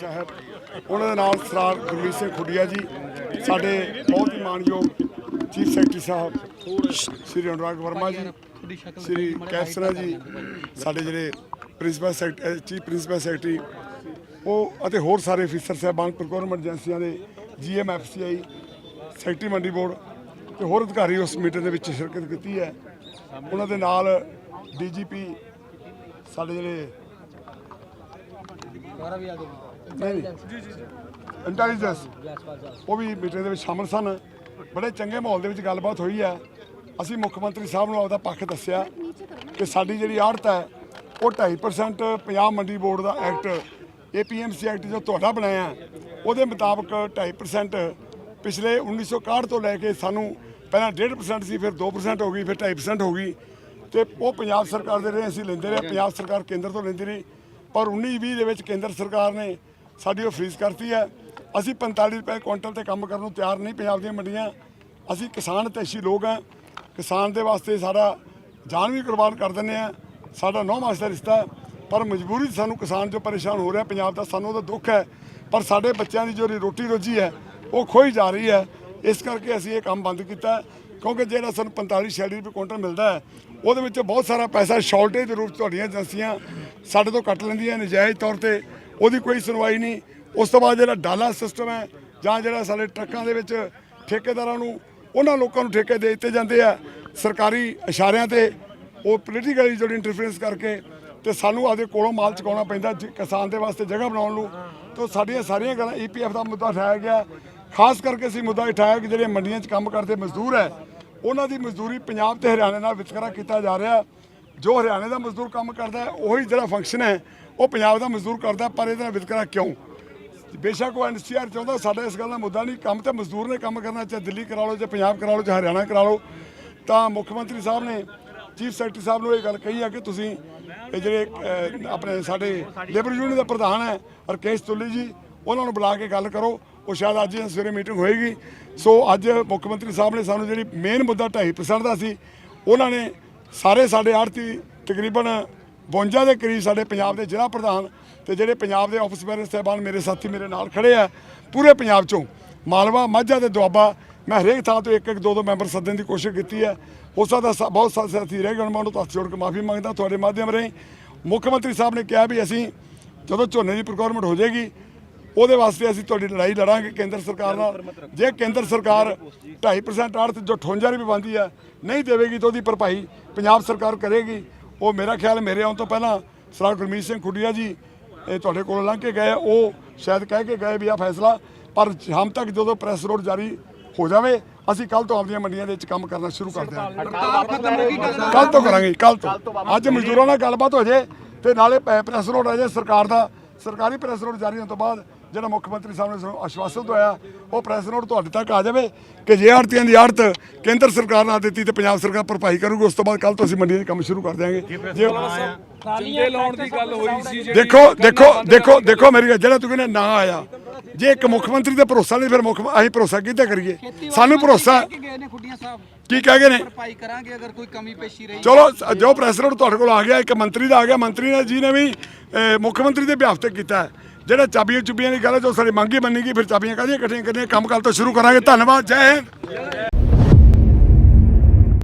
ਸਾਹਿਬ, ਉਹਨਾਂ ਦੇ ਨਾਲ ਸਰਦਾਰ ਗੁਰਮੀਤ ਸਿੰਘ ਖੁੱਡੀਆ ਜੀ, ਸਾਡੇ ਬਹੁਤ ਹੀ ਮਾਨਯੋਗ ਚੀਫ ਸੈਕਟਰੀ ਸਾਹਿਬ, ਸ਼੍ਰੀ ਅਨੁਰਾਗ ਵਰਮਾ ਜੀ, ਸ਼੍ਰੀ ਕੈਸਰਾ ਜੀ, ਸਾਡੇ ਜਿਹੜੇ principal secretary chief principal secretary, ਉਹ ਅਤੇ ਹੋਰ ਸਾਰੇ ਅਫੀਸਰ ਸਾਹਿਬਾਨ ਪ੍ਰੋਕੁਰਮੈਂਟ ਏਜੰਸੀਆਂ ਦੇ ਜੀਐਮਐਫਸੀਆਈ ਸੈਕਟਰੀ ਮੰਡੀ ਬੋਰਡ ਤੇ ਹੋਰ ਅਧਿਕਾਰੀ ਉਸ ਮੀਟਿੰਗ ਦੇ ਵਿੱਚ ਸ਼ਿਰਕਤ ਕੀਤੀ ਹੈ। ਉਹਨਾਂ ਦੇ ਨਾਲ ਡੀਜੀਪੀ ਸਾਡੇ ਜਿਹੜੇ ਨਹੀਂ ਇੰਟੈਲੀਜੈਂਸ ਉਹ ਵੀ ਮੀਟਿੰਗ ਦੇ ਵਿੱਚ ਸ਼ਾਮਲ ਸਨ। ਬੜੇ ਚੰਗੇ ਮਾਹੌਲ ਦੇ ਵਿੱਚ ਗੱਲਬਾਤ ਹੋਈ ਹੈ। ਅਸੀਂ ਮੁੱਖ ਮੰਤਰੀ ਸਾਹਿਬ ਨੂੰ ਆਪਦਾ ਪੱਖ ਦੱਸਿਆ ਕਿ ਸਾਡੀ ਜਿਹੜੀ ਆੜਤ ਹੈ ਉਹ 2.5% ਪੰਜਾਬ ਮੰਡੀ ਬੋਰਡ ਦਾ ਐਕਟ ਏਪੀਐਮਸੀ ਐਕਟ ਜੋ ਤੁਹਾਡਾ ਬਣਾਇਆ ਉਹਦੇ ਮੁਤਾਬਕ 2.5% ਪਿਛਲੇ 1961 ਤੋਂ ਲੈ ਕੇ ਸਾਨੂੰ ਪਹਿਲਾਂ 1.5% ਸੀ ਫਿਰ 2% ਹੋ ਗਈ ਫਿਰ 2.5% ਹੋ ਗਈ। ਤੇ ਉਹ ਪੰਜਾਬ ਸਰਕਾਰ ਦੇ ਰਹੇ ਅਸੀਂ ਲੈਂਦੇ ਰਹੇ ਪੰਜਾਬ ਸਰਕਾਰ ਕੇਂਦਰ ਤੋਂ ਲੈਂਦੀ ਰਹੀ। ਪਰ 19-20 ਦੇ ਵਿੱਚ ਕੇਂਦਰ ਸਰਕਾਰ ਨੇ ਸਾਡੀ ਉਹ ਫ੍ਰੀਜ਼ ਕਰਤੀ ਹੈ। ਅਸੀਂ 45 ਰੁਪਏ ਕੁਇੰਟਲ ਤੇ ਕੰਮ ਕਰਨ ਨੂੰ ਤਿਆਰ ਨਹੀਂ, ਪੰਜਾਬ ਦੀਆਂ ਮੰਡੀਆਂ। ਅਸੀਂ ਕਿਸਾਨ ਤੈਸ਼ੀ ਲੋਕ ਹਾਂ। ਕਿਸਾਨ ਦੇ ਵਾਸਤੇ ਸਾਡਾ ਜਾਨ ਵੀ ਕੁਰਬਾਨ ਕਰ ਦਿੰਦੇ ਆ ਸਾਡਾ ਨੌ ਮਾਸ ਦਾ ਰਿਸ਼ਤਾ ਪਰ ਮਜਬੂਰੀ ਸਾਨੂੰ ਕਿਸਾਨ ਜੋ ਪਰੇਸ਼ਾਨ ਹੋ ਰਿਹਾ ਪੰਜਾਬ ਦਾ ਸਾਨੂੰ ਉਹਦਾ ਦੁੱਖ ਹੈ। ਪਰ ਸਾਡੇ ਬੱਚਿਆਂ ਦੀ ਜੋ ਰੋਟੀ ਰੋਜੀ ਹੈ, ਉਹ ਖੋਈ ਜਾ ਰਹੀ ਹੈ। ਇਸ ਕਰਕੇ ਅਸੀਂ ਇਹ ਕੰਮ ਬੰਦ ਕੀਤਾ ਕਿਉਂਕਿ ਜਿਹੜਾ ਸਾਨੂੰ 45 ਛਿਆਲੀ ਰੁਪਏ ਕੁਇੰਟਲ ਮਿਲਦਾ ਹੈ, ਉਹਦੇ ਵਿੱਚ ਬਹੁਤ ਸਾਰਾ ਪੈਸਾ ਸ਼ਾਰਟੇਜ ਦੇ ਰੂਪ 'ਚ ਤੁਹਾਡੀਆਂ ਏਜੰਸੀਆਂ ਸਾਡੇ ਤੋਂ ਕੱਟ ਲੈਂਦੀਆਂ ਨਜਾਇਜ਼ ਤੌਰ ਤੇ ਉਹਦੀ ਕੋਈ ਸੁਣਵਾਈ ਨਹੀਂ। ਉਸ ਤੋਂ ਬਾਅਦ ਜਿਹੜਾ ਡਾਲਾ ਸਿਸਟਮ ਹੈ ਜਾਂ ਜਿਹੜਾ ਸਾਡੇ ਟਰੱਕਾਂ ਦੇ ਵਿੱਚ ਠੇਕੇਦਾਰਾਂ ਨੂੰ ਉਹਨਾਂ ਲੋਕਾਂ ਨੂੰ ਠੇਕੇ ਦੇ ਦਿੱਤੇ ਜਾਂਦੇ ਆ, ਸਰਕਾਰੀ ਇਸ਼ਾਰਿਆਂ ਤੇ ਉਹ ਪੋਲੀਟੀਕਲੀ ਜਿਹੜੀ ਇੰਟਰਫੇਰੈਂਸ ਕਰਕੇ ਤੇ ਸਾਨੂੰ ਆਪਦੇ ਕੋਲੋਂ ਮਾਲ ਚੁਕਾਉਣਾ ਪੈਂਦਾ ਜੀ- ਕਿਸਾਨ ਦੇ ਵਾਸਤੇ ਜਗ੍ਹਾ ਬਣਾਉਣ ਨੂੰ। ਤੋਂ ਸਾਡੀਆਂ ਸਾਰੀਆਂ ਗੱਲਾਂ ਈਪੀਐਫ ਦਾ ਮੁੱਦਾ ਉਠਾਇਆ ਗਿਆ। ਖਾਸ ਕਰਕੇ ਅਸੀਂ ਮੁੱਦਾ ਉਠਾਇਆ ਕਿ ਜਿਹੜੇ ਮੰਡੀਆਂ 'ਚ ਕੰਮ ਕਰਦੇ ਮਜ਼ਦੂਰ ਹੈ, ਉਹਨਾਂ ਦੀ ਮਜ਼ਦੂਰੀ ਪੰਜਾਬ ਤੇ ਹਰਿਆਣੇ ਨਾਲ ਵਿਤਕਰਾ ਕੀਤਾ ਜਾ ਰਿਹਾ। ਜੋ ਹਰਿਆਣੇ ਦਾ ਮਜ਼ਦੂਰ ਕੰਮ ਕਰਦਾ ਹੈ, ਉਹੀ ਜਿਹੜਾ ਫੰਕਸ਼ਨ ਹੈ ਉਹ ਪੰਜਾਬ ਦਾ ਮਜ਼ਦੂਰ ਕਰਦਾ, ਪਰ ਇਹਦਾ ਵਿਤਕਰਾ ਕਿਉਂ? ਬੇਸ਼ੱਕ ਉਹ ਐਨਸੀਆਰ ਚਾਹੁੰਦਾ, ਸਾਡਾ ਇਸ ਗੱਲ ਦਾ ਮੁੱਦਾ ਨਹੀਂ, ਕੰਮ ਤੇ ਮਜ਼ਦੂਰ ਨੇ ਕੰਮ ਕਰਨਾ, ਚਾਹੇ ਦਿੱਲੀ ਕਰਾ ਲਓ, ਚਾਹੇ ਪੰਜਾਬ ਕਰਾ ਲਓ, ਚਾਹੇ ਹਰਿਆਣਾ ਕਰਾ ਲਓ। ਤਾਂ ਮੁੱਖ ਮੰਤਰੀ ਸਾਹਿਬ ਨੇ, ਚੀਫ ਸੈਕਟਰੀ ਸਾਹਿਬ ਨੂੰ ਇਹ ਗੱਲ ਕਹੀ ਆ ਕਿ ਤੁਸੀਂ ਇਹ ਜਿਹੜੇ ਆਪਣੇ ਸਾਡੇ ਲੇਬਰ ਯੂਨੀਅਨ ਦੇ ਪ੍ਰਧਾਨ ਹੈ, ਰਕੇਸ਼ ਤੁੱਲੀ ਜੀ, ਉਹਨਾਂ ਨੂੰ ਬੁਲਾ ਕੇ ਗੱਲ ਕਰੋ। ਉਹ ਸ਼ਾਇਦ ਅੱਜ ਸਵੇਰੇ ਮੀਟਿੰਗ ਹੋਏਗੀ। ਸੋ ਅੱਜ ਮੁੱਖ ਮੰਤਰੀ ਸਾਹਿਬ ਨੇ ਸਾਨੂੰ ਜਿਹੜੀ ਮੇਨ ਮੁੱਦਾ 2.5% ਦਾ ਸੀ, ਉਹਨਾਂ ਨੇ ਸਾਰੇ ਸਾਡੇ ਆੜਤੀ ਤਕਰੀਬਨ 52 ਦੇ ਕਰੀਬ ਸਾਡੇ ਪੰਜਾਬ ਦੇ ਜ਼ਿਲ੍ਹਾ ਪ੍ਰਧਾਨ ਤੇ ਜਿਹੜੇ ਪੰਜਾਬ ਦੇ ਆਫਿਸ ਬੈਰਰ ਸਾਹਿਬਾਨ ਮੇਰੇ ਸਾਥੀ ਮੇਰੇ ਨਾਲ ਖੜੇ ਆ, ਪੂਰੇ ਪੰਜਾਬ ਚੋਂ। ਮਾਲਵਾ, ਮਾਝਾ ਤੇ ਦੁਆਬਾ, ਮੈਂ ਹਰੇਕ ਥਾਂ ਤੋਂ ਇੱਕ ਇੱਕ ਦੋ ਦੋ ਮੈਂਬਰ ਸੱਦਣ ਦੀ ਕੋਸ਼ਿਸ਼ ਕੀਤੀ ਹੈ। ਹੋ ਸਕਦਾ ਸਾ- ਬਹੁਤ ਸਾਰੇ ਸਾਥੀ ਰਹਿ ਗਏ ਹੁਣ, ਮੈਂ ਉਹਨੂੰ ਹੱਥ ਜੋੜ ਕੇ ਮਾਫੀ ਮੰਗਦਾ, ਤੁਹਾਡੇ ਮਾਧਿਅਮ ਰਾਹੀਂ। ਮੁੱਖ ਮੰਤਰੀ ਸਾਹਿਬ ਨੇ ਕਿਹਾ ਵੀ ਅਸੀਂ ਜਦੋਂ ਝੋਨੇ ਦੀ ਪ੍ਰੋਕਿਊਰਮੈਂਟ ਹੋ ਜਾਏਗੀ, ਉਹਦੇ ਵਾਸਤੇ ਅਸੀਂ ਤੁਹਾਡੀ ਲੜਾਈ ਲੜਾਂਗੇ ਕੇਂਦਰ ਸਰਕਾਰ ਨਾਲ। ਜੇ ਕੇਂਦਰ ਸਰਕਾਰ 2.5% ਆੜਤ ਜੋ 58 ਰੁਪਏ ਬੰਦੀ ਹੈ, ਨਹੀਂ ਦੇਵੇਗੀ ਤਾਂ ਉਹਦੀ ਭਰਪਾਈ ਪੰਜਾਬ ਸਰਕਾਰ ਕਰੇਗੀ। ਉਹ ਮੇਰਾ ਖਿਆਲ ਮੇਰੇ ਆਉਣ ਤੋਂ ਪਹਿਲਾਂ ਸਰਦਾਰ ਗੁਰਮੀਤ ਸਿੰਘ ਖੁੱਡੀਆ ਜੀ, ਇਹ ਤੁਹਾਡੇ ਕੋਲ ਲੰਘ ਕੇ ਗਏ, ਉਹ ਸ਼ਾਇਦ ਕਹਿ ਕੇ ਗਏ ਵੀ ਆ ਫੈਸਲਾ, ਪਰ ਸ਼ਾਮ ਤੱਕ ਜਦੋਂ ਪ੍ਰੈਸ ਰੋਡ ਜਾਰੀ ਹੋ ਜਾਵੇ, ਅਸੀਂ ਕੱਲ ਤੋਂ ਆਪਣੀਆਂ ਮੰਡੀਆਂ ਦੇ ਵਿੱਚ ਕੰਮ ਕਰਨਾ ਸ਼ੁਰੂ ਕਰ ਦਿਆਂਗੇ। ਕੱਲ ਤੋਂ ਕਰਾਂਗੇ ਕੱਲ ਤੋਂ। ਅੱਜ ਮਜ਼ਦੂਰਾਂ ਨਾਲ ਗੱਲਬਾਤ ਹੋ ਜੇ, ਤੇ ਨਾਲੇ ਪੈ- ਪ੍ਰੈਸ ਰੋਡ ਆ ਜੇ, ਸਰਕਾਰ ਦਾ, ਸਰਕਾਰੀ ਪ੍ਰੈਸ ਰੋਡ ਜਾਰੀ ਹੋਣ ਤੋਂ ਬਾਅਦ ਜਿਹੜਾ ਮੁੱਖ ਮੰਤਰੀ ਸਾਹਿਬ ਨੇ ਸਾਨੂੰ ਆਸ਼ਵਾਸਨ ਦਵਾਇਆ ਉਹ ਪ੍ਰੈਸ ਰੋਡ ਤੁਹਾਡੇ ਤੱਕ ਆ ਜਾਵੇ ਕਿ ਜੇ ਆੜਤੀਆਂ ਦੀ ਆੜਤ ਕੇਂਦਰ ਸਰਕਾਰ ਨਾਲ ਦਿੱਤੀ ਤੇ ਪੰਜਾਬ ਸਰਕਾਰ ਭਰਪਾਈ ਕਰੂਗੀ ਉਸ ਤੋਂ ਬਾਅਦ ਕੱਲ ਤੋਂ ਅਸੀਂ ਮੰਡੀਆਂ 'ਚ ਕੰਮ ਸ਼ੁਰੂ ਕਰ ਦਿਆਂਗੇ। ਜੇ ਜਿੰਦੇ ਲਾਉਣ ਦੀ ਗੱਲ ਹੋਈ ਸੀ ਜਿਹੜੀ ਦੇਖੋ ਦੇਖੋ ਦੇਖੋ ਦੇਖੋ ਮੇਰੀ ਗੱਲ, ਜਿਹੜਾ ਤੂੰ ਕਹਿੰਦਾ ਨਾ ਆਇਆ ਜੇ ਇੱਕ ਮੁੱਖ ਮੰਤਰੀ ਤੇ ਭਰੋਸਾ ਨਹੀਂ ਫਿਰ ਮੁੱਖ ਅਸੀਂ ਭਰੋਸਾ ਕਿੱਦਾਂ ਕਰੀਏ? ਸਾਨੂੰ ਭਰੋਸਾ ਕਿ ਗਏ ਨੇ ਖੁੱਡੀਆਂ ਸਾਹਿਬ? ਕੀ ਕਹਿ ਗਏ ਨੇ? ਭਰਪਾਈ ਕਰਾਂਗੇ ਅਗਰ ਕੋਈ ਕਮੀ ਪੇਸ਼ੀ ਰਹੀ। ਚਲੋ ਜੋ ਪ੍ਰੈਸ ਨੋਟ ਤੁਹਾਡੇ ਕੋਲ ਆ ਗਿਆ ਇੱਕ ਮੰਤਰੀ ਦਾ ਆ ਗਿਆ ਮੰਤਰੀ ਨੇ ਜੀ ਨੇ ਵੀ ਮੁੱਖ ਮੰਤਰੀ ਦੇ ਬਿਆਫ ਤੇ ਕੀਤਾ ਹੈ। ਜਿਹੜਾ ਚਾਬੀਆਂ ਚੁਬੀਆਂ ਦੀ ਗੱਲ ਹੈ, ਜੋ ਸਾਡੀ ਮੰਗੀ ਮੰਨੀ ਗਈ, ਫਿਰ ਚਾਬੀਆਂ ਕਾਹਦੀਆਂ ਇਕੱਠੀਆਂ ਕਰਨੀਆਂ? ਕੰਮ ਕੱਲ ਤੋਂ ਸ਼ੁਰੂ ਕਰਾਂਗੇ। ਧੰਨਵਾਦ, ਜੈ ਹਿੰਦ।